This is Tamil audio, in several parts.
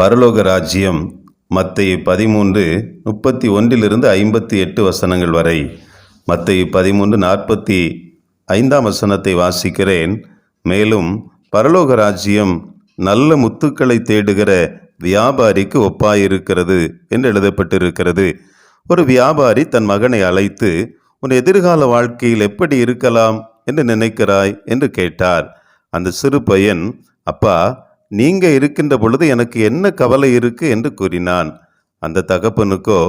பரலோக ராஜ்யம் மத்திய பதிமூன்று முப்பத்தி ஒன்றிலிருந்து ஐம்பத்தி எட்டு வசனங்கள் வரை. மத்திய பதிமூன்று நாற்பத்தி ஐந்தாம் வசனத்தை வாசிக்கிறேன். மேலும் பரலோக ராஜ்யம் நல்ல முத்துக்களை தேடுகிற வியாபாரிக்கு ஒப்பாயிருக்கிறது என்று எழுதப்பட்டிருக்கிறது. ஒரு வியாபாரி தன் மகனை அழைத்து உன் எதிர்கால வாழ்க்கையில் எப்படி இருக்கலாம்? என்று நினைக்கிறாய்? என்று கேட்டார். அந்த சிறு பையன் அப்பா நீங்க இருக்கின்ற பொழுது எனக்கு என்ன கவலை இருக்கு என்று கூறினான். அந்த தகப்பனுக்கோ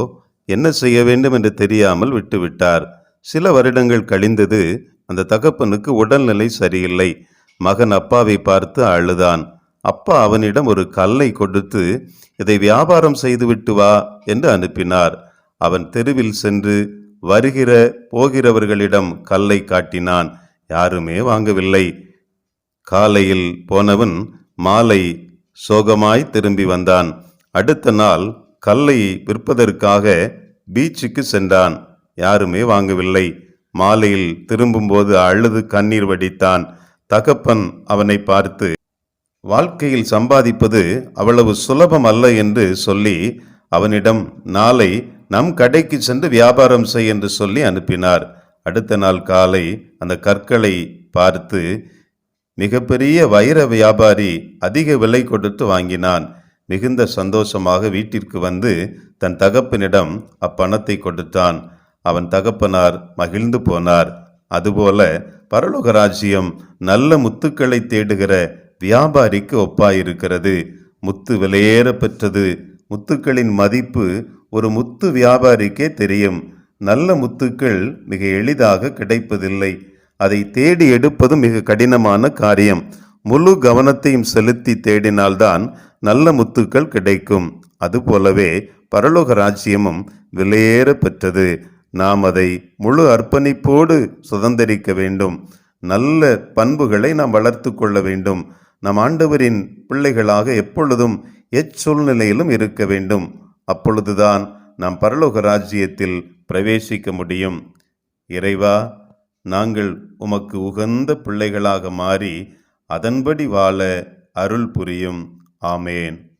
என்ன செய்ய வேண்டும் என்று தெரியாமல் விட்டுவிட்டார். சில வருடங்கள் கழிந்தது அந்த தகப்பனுக்கு உடல்நிலை சரியில்லை. மகன் அப்பாவை பார்த்து அழுதான். அப்பா அவனிடம் ஒரு கல்லை கொடுத்து இதை வியாபாரம் செய்துவிட்டு வா என்று அனுப்பினார். அவன் தெருவில் சென்று வருகிற போகிறவர்களிடம் கல்லை காட்டினான். யாருமே வாங்கவில்லை. காலையில் போனவன் மாலை சோகமாய் திரும்பி வந்தான். அடுத்த நாள் கல்லை விற்பதற்காக பீச்சுக்கு சென்றான். யாருமே வாங்கவில்லை. மாலையில் திரும்பும்போது அழுது கண்ணீர் வடித்தான். தகப்பன் அவனை பார்த்து வாழ்க்கையில் சம்பாதிப்பது அவ்வளவு சுலபம் அல்ல என்று சொல்லி அவனிடம் நாளை நம் கடைக்கு சென்று வியாபாரம் செய் என்று சொல்லி அனுப்பினார். அடுத்த நாள் காலை அந்த கற்களை பார்த்து மிகப்பெரிய வைர வியாபாரி அதிக விலை கொடுத்து வாங்கினான். மிகுந்த சந்தோஷமாக வீட்டிற்கு வந்து தன் தகப்பனிடம் அப்பணத்தை கொடுத்தான். அவன் தகப்பனார் மகிழ்ந்து போனார். அதுபோல பரலோக ராஜ்யம் நல்ல முத்துக்களை தேடுகிற வியாபாரிக்கு ஒப்பாயிருக்கிறது. முத்து விலையேற பெற்றது. முத்துக்களின் மதிப்பு ஒரு முத்து வியாபாரிக்கே தெரியும். நல்ல முத்துக்கள் மிக எளிதாக கிடைப்பதில்லை. அதை தேடி எடுப்பதும் மிக கடினமான காரியம். முழு கவனத்தையும் செலுத்தி தேடினால்தான் நல்ல முத்துக்கள் கிடைக்கும். அதுபோலவே பரலோக ராஜ்யமும் விலையேற பெற்றது. நாம் அதை முழு அர்ப்பணிப்போடு சுதந்திரிக்க வேண்டும். நல்ல பண்புகளை நாம் வளர்த்து கொள்ள வேண்டும். நம் ஆண்டவரின் பிள்ளைகளாக எப்பொழுதும் எச்சூழ்நிலையிலும் இருக்க வேண்டும். அப்பொழுதுதான் நாம் பரலோக ராஜ்யத்தில் பிரவேசிக்க முடியும். இறைவா நாங்கள் உமக்கு உகந்த பிள்ளைகளாக மாறி அதன்படி வாழ அருள் புரியும். ஆமேன்.